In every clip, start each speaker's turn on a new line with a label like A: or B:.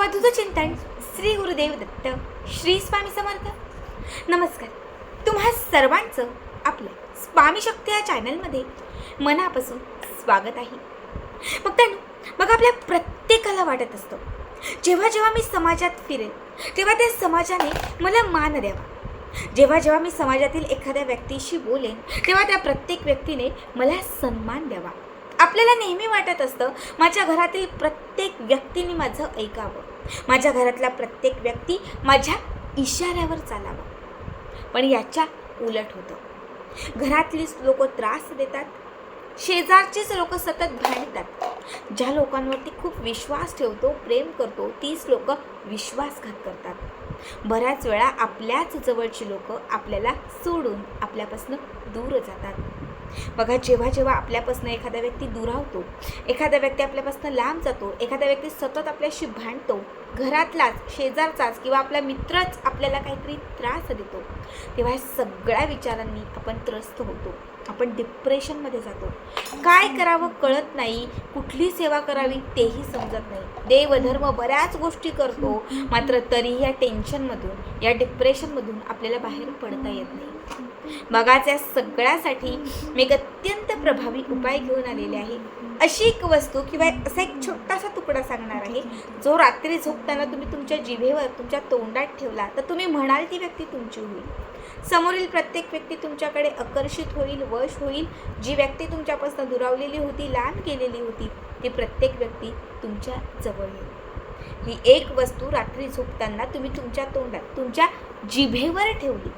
A: अवधूत चिंतन श्री गुरुदेव दत्त श्री स्वामी समर्थ. नमस्कार. तुम्हा सर्वांचं आपल्या स्वामी शक्ती या चॅनलमध्ये मनापासून स्वागत आहे. मग त्यानं बघा आपल्या प्रत्येकाला वाटत असतो जेव्हा जेव्हा मी समाजात फिरेल तेव्हा त्या समाजाने मला मान द्यावा. जेव्हा जेव्हा मी समाजातील एखाद्या व्यक्तीशी बोलेन तेव्हा त्या प्रत्येक व्यक्तीने मला सन्मान द्यावा. आपल्याला नेहमी वाटत असतं माझ्या घरातील प्रत्येक व्यक्तीने माझं ऐकावं. माझ्या घरातला प्रत्येक व्यक्ती माझ्या इशाऱ्यावर चालावा. पण याच्या उलट होतं. घरातलीच लोक त्रास देतात. शेजारचेच लोक सतत भांडतात. ज्या लोकांवरती खूप विश्वास ठेवतो प्रेम करतो तीच लोक विश्वासघात करतात. बऱ्याच वेळा आपल्याच जवळची लोक आपल्याला सोडून आपल्यापासून दूर जातात. बघा जेव्हा जेव्हा आपल्यापासून एखादा व्यक्ती दुरावतो एखादा व्यक्ती आपल्यापासून लांब जातो एखादा व्यक्ती सतत आपल्याशी भांडतो घरातलाच शेजारचाच किंवा आपला मित्रच आपल्याला काहीतरी त्रास देतो तेव्हा ह्या सगळ्या विचारांनी आपण त्रस्त होतो आपण डिप्रेशनमध्ये जातो. काय करावं कळत नाही कुठली सेवा करावी तेही समजत नाही. देवधर्म बऱ्याच गोष्टी करतो मात्र तरीही या टेन्शनमधून या डिप्रेशनमधून आपल्याला बाहेर पडता येत नाही. बघाच या सगळ्यासाठी मी एक अत्यंत प्रभावी उपाय घेऊन आलेले आहे. अशी एक वस्तू किंवा असा एक छोटासा तुकडा सांगणार आहे. जो रात्री झोपताना तुम्ही तुमच्या जिभेवर तुमच्या तोंडात ठेवला तर तुम्ही म्हणाल ती व्यक्ती तुमची होईल. समोरील प्रत्येक व्यक्ती तुमच्याकडे आकर्षित होईल वश होईल. जी व्यक्ती तुमच्यापासून दुरावलेली होती लांब केलेली होती ती प्रत्येक व्यक्ती तुमच्या जवळ येईल. ही एक वस्तू रात्री झोपताना तुम्ही तुमच्या तोंडात तुमच्या जिभेवर ठेवली.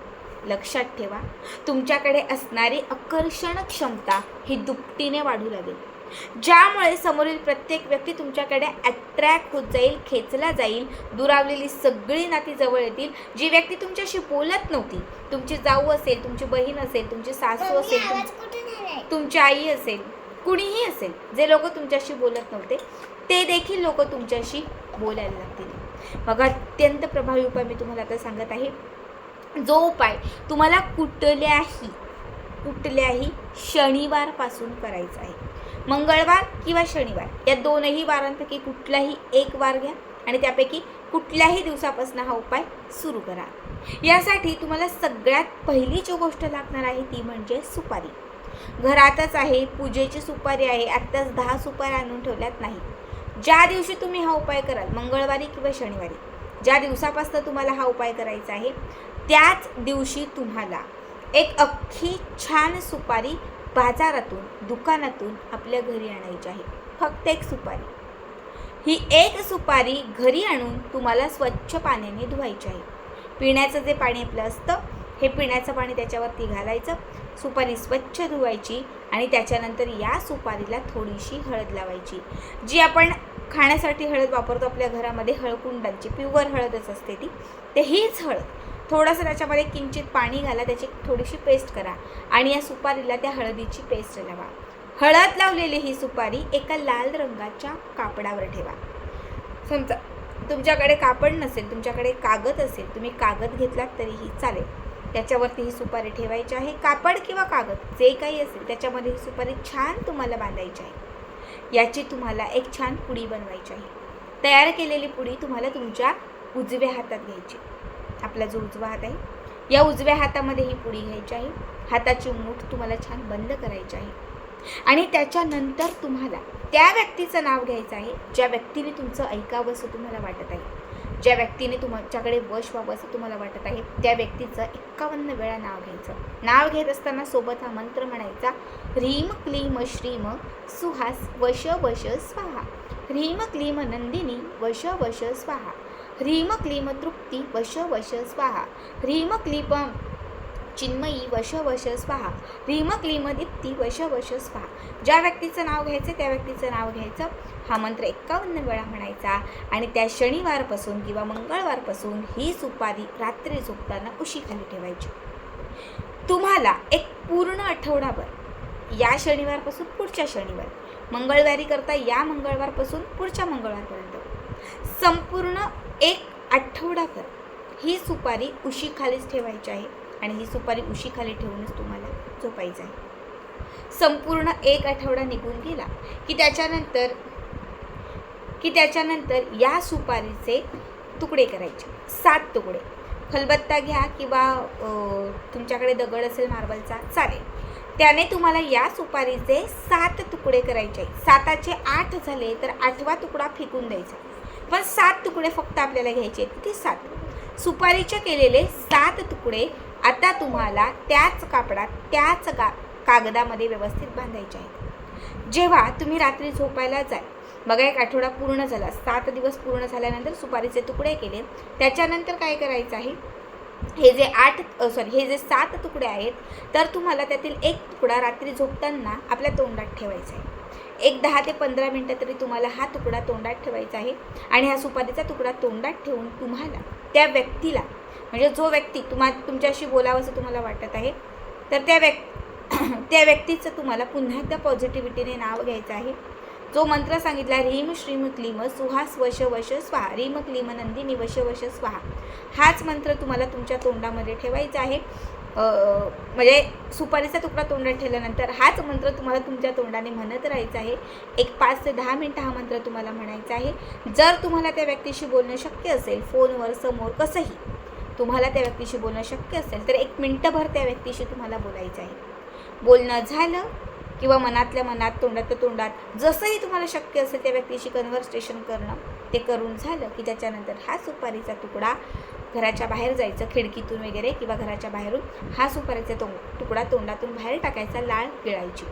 A: लक्षात ठेवा तुमच्याकडे असणारी आकर्षण क्षमता ही दुपटीने वाढू लागेल. ज्यामुळे समोरील प्रत्येक व्यक्ती तुमच्याकडे अट्रॅक्ट होत जाईल खेचला जाईल दुरावलेली सगळी नाती जवळ येतील. जी व्यक्ती तुमच्याशी बोलत नव्हती तुमची जाऊ असेल तुमची बहीण असेल तुमची सासू असेल तुम- तुमची आई असेल कुणीही असेल जे लोक तुमच्याशी बोलत नव्हते ते देखील लोक तुमच्याशी बोलायला लागतील. बघा अत्यंत प्रभावी उपाय मी तुम्हाला आता सांगत आहे. जो उपाय तुम्हाला कुठल्याही कुठल्याही शनिवारपासून करायचा आहे. मंगळवार किंवा शनिवार. या दोनही वारांपैकी कुठलाही एक वार घ्या आणि त्यापैकी कुठल्याही दिवसापासून हा उपाय सुरू करा. यासाठी तुम्हाला सगळ्यात पहिली जी गोष्ट लागणार आहे ती म्हणजे सुपारी. घरातच आहे पूजेची सुपारी आहे आत्ताच दहा सुपाऱ्या आणून ठेवल्यात नाही. ज्या दिवशी तुम्ही हा उपाय कराल मंगळवारी किंवा शनिवारी ज्या दिवसापासून तुम्हाला हा उपाय करायचा आहे त्याच दिवशी तुम्हाला एक अख्खी छान सुपारी बाजारातून दुकानातून आपल्या घरी आणायची आहे. फक्त एक सुपारी. ही एक सुपारी घरी आणून तुम्हाला स्वच्छ पाण्याने धुवायची आहे. पिण्याचं जे पाणी आपलं असतं हे पिण्याचं पाणी त्याच्यावरती घालायचं. सुपारी स्वच्छ धुवायची आणि त्याच्यानंतर या सुपारीला थोडीशी हळद लावायची. जी आपण खाण्यासाठी हळद वापरतो आपल्या घरामध्ये हळकुंडांची प्युअर हळदच असते ती. ते हीच हळद थोडंसं त्याच्यामध्ये किंचित पाणी घाला त्याची थोडीशी पेस्ट करा आणि या सुपारीला त्या हळदीची पेस्ट लावा. हळद लावलेली ही सुपारी एका लाल रंगाच्या कापडावर ठेवा. समजा तुमच्याकडे कापड नसेल तुमच्याकडे कागद असेल तुम्ही कागद घेतलात तरीही चालेल. त्याच्यावरती ही सुपारी ठेवायची आहे कापड किंवा कागद जे काही असेल त्याच्यामध्ये ही सुपारी छान तुम्हाला बांधायची आहे. याची तुम्हाला एक छान पुडी बनवायची आहे. तयार केलेली पुडी तुम्हाला तुमच्या उजव्या हातात घ्यायची आपला जो उजवा हात आहे या उजव्या हातामध्ये ही पुडी घ्यायची आहे. हाताची मूठ तुम्हाला छान बंद करायची आहे. आणि त्याच्यानंतर तुम्हाला त्या व्यक्तीचं नाव घ्यायचं आहे ज्या व्यक्तीने तुमचं ऐकावं असं तुम्हाला वाटत आहे. ज्या व्यक्तीने तुमच्याकडे वश व्हावं असं तुम्हाला वाटत आहे त्या व्यक्तीचं एक्कावन्न वेळा नाव घ्यायचं. नाव घेत असताना सोबत हा मंत्र म्हणायचा ह्रीम क्लीम श्रीम सुहास वश वश स्वाहा. ह्रीम क्लीम नंदिनी वश वश स्वाहा. ह्रीम क्लीम तृप्ती वश वश स्वाहा। ह्रीम क्लीपम चिन्मयी वश वश स्वाहा। ह्रीम क्लीम दीप्ती वश वश स्वाहा। ज्या व्यक्तीचं नाव घ्यायचं त्या व्यक्तीचं नाव घ्यायचं. हा मंत्र एक्कावन्न वेळा म्हणायचा आणि त्या शनिवारपासून किंवा मंगळवारपासून ही सुपारी रात्री झोपताना उशीखाली ठेवायची. तुम्हाला एक पूर्ण आठवडाभर या शनिवारपासून पुढच्या शनिवार मंगळवारी करता या मंगळवारपासून पुढच्या मंगळवारपर्यंत संपूर्ण एक आठवडाभर ही सुपारी उशीखालीच ठेवायची आहे आणि ही सुपारी उशीखाली ठेवूनच तुम्हाला झोपायचं आहे. संपूर्ण एक आठवडा निघून गेला की त्याच्यानंतर की त्याच्यानंतर या सुपारीचे तुकडे करायचे. सात तुकडे. खलबत्ता घ्या किंवा तुमच्याकडे दगड असेल मार्बलचा चालेल. त्याने तुम्हाला या सुपारीचे सात तुकडे करायचे. साताचे आठ झाले तर आठवा तुकडा फेकून द्यायचा. पण सात तुकडे फक्त आपल्याला घ्यायचे आहेत. किती सात. सुपारीचे केलेले सात तुकडे आता तुम्हाला त्याच कापडात त्याच का कागदामध्ये व्यवस्थित बांधायचे आहेत. जेव्हा तुम्ही रात्री झोपायला जाल बघा एक आठवडा पूर्ण झाला सात दिवस पूर्ण झाल्यानंतर सुपारीचे तुकडे केले त्याच्यानंतर काय करायचं आहे? हे जे आठ सॉरी हे जे सात तुकडे आहेत तर तुम्हाला त्यातील एक तुकडा रात्री झोपताना आपल्या तोंडात ठेवायचा आहे. एक दहा ते पंधरा मिनटं तरी तुम्हाला हा तुकडा तोंडात ठेवायचा आहे. आणि हा सुपारीचा तुकडा तोंडात ठेवून तुम्हाला त्या व्यक्तीला म्हणजे जो व्यक्ती तुम्हा तुमच्याशी बोलावं असं तुम्हाला वाटत आहे तर त्या व्यक् त्या व्यक्तीचं तुम्हाला पुन्हा एकदा पॉझिटिव्हिटीने नाव घ्यायचं आहे. जो मंत्र सांगितला ह्रीम श्रीम क्लीम सुहास वश वश स्वाहा रीम क्लीम नंदिनी वश वश स्वाहा हाच मंत्र तुम्हाला तुमच्या तोंडामध्ये ठेवायचा आहे. म्हणजे सुपारीचा तुकडा तोंडात ठेवल्यानंतर हाच मंत्र तुम्हाला तुमच्या तोंडाने म्हणत राहायचा आहे. एक पाच ते दहा मिनटं हा मंत्र तुम्हाला म्हणायचा आहे. जर तुम्हाला त्या व्यक्तीशी बोलणं शक्य असेल फोनवर समोर कसंही तुम्हाला त्या व्यक्तीशी बोलणं शक्य असेल तर एक मिनटंभर त्या व्यक्तीशी तुम्हाला बोलायचं आहे. बोलणं झालं किंवा मनातल्या मनात तोंडातल्या तोंडात जसंही तुम्हाला शक्य असेल त्या व्यक्तीशी कन्व्हर्सेशन करणं ते करून झालं की त्याच्यानंतर हा सुपारीचा तुकडा घराच्या बाहेर जायचं खिडकीतून वगैरे किंवा घराच्या बाहेरून. हा सुपारीचा तो तुकडा तोंडातून बाहेर टाकायचा लाळ गिळायची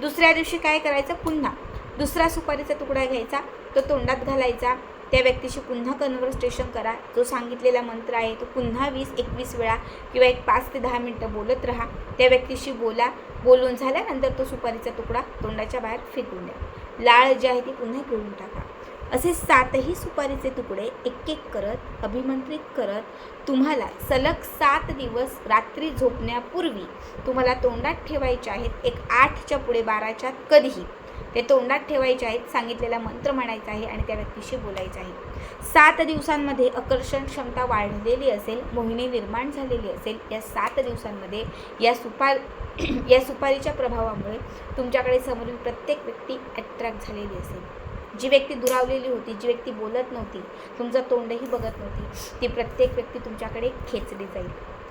A: दुसऱ्या दिवशी काय करायचं? पुन्हा दुसरा सुपारीचा तुकडा घ्यायचा तो तोंडात घालायचा. त्या व्यक्तीशी पुन्हा कन्व्हर्सेशन करा. जो सांगितलेला मंत्र आहे तो पुन्हा वीस एकवीस वेळा किंवा एक पाच ते दहा मिनटं बोलत राहा. त्या व्यक्तीशी बोला. बोलून झाल्यानंतर तो सुपारीचा तुकडा तोंडाच्या बाहेर फेकून द्या. लाळ जी आहे ती पुन्हा गिळून टाका. असे सातही सुपारीचे तुकडे एक एक करत अभिमंत्रित करत तुम्हाला सलग सात दिवस रात्री झोपण्यापूर्वी तुम्हाला तोंडात ठेवायचे आहेत एक आठच्या पुढे बाराच्या कधीही. ते तोंडात ठेवायचे आहेत सांगितलेला मंत्र म्हणायचा आहे आणि त्या व्यक्तीशी बोलायचं आहे. सात दिवसांमध्ये आकर्षण क्षमता वाढलेली असेल मोहिनी निर्माण झालेली असेल या सात दिवसांमध्ये या सुपार या सुपारीच्या प्रभावामुळे तुमच्याकडे समोरील प्रत्येक व्यक्ती अट्रॅक्ट झालेली असेल. जी व्यक्ती दुरावलेली होती जी व्यक्ती बोलत नव्हती तुमचं तोंडही बघत नव्हती ती प्रत्येक व्यक्ती तुमच्याकडे खेचली जाईल.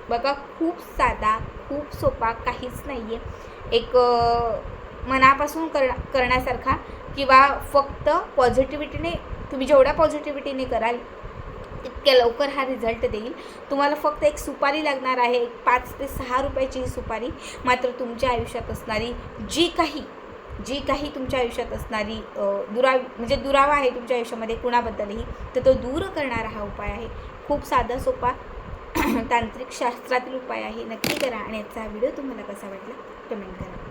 A: बघा खूप साधा खूप सोपा काहीच नाही आहे एक मनापासून कर करण्यासारखा किंवा फक्त पॉझिटिव्हिटीने तुम्ही जेवढ्या पॉझिटिव्हिटीने कराल इतक्या लवकर हा रिझल्ट देईल. तुम्हाला फक्त एक सुपारी लागणार आहे एक पाच ते सहा रुपयाची ही सुपारी मात्र तुमच्या आयुष्यात असणारी जी काही जी काही तुमच्या आयुष्यात असणारी दुरा म्हणजे दुरावा आहे तुमच्या आयुष्यामध्ये कुणाबद्दलही तर तो दूर करणारा हा उपाय आहे. खूप साधा सोपा तांत्रिक शास्त्रातील उपाय आहे. नक्की करा आणि याचा व्हिडिओ तुम्हाला कसा वाटला कमेंट करा.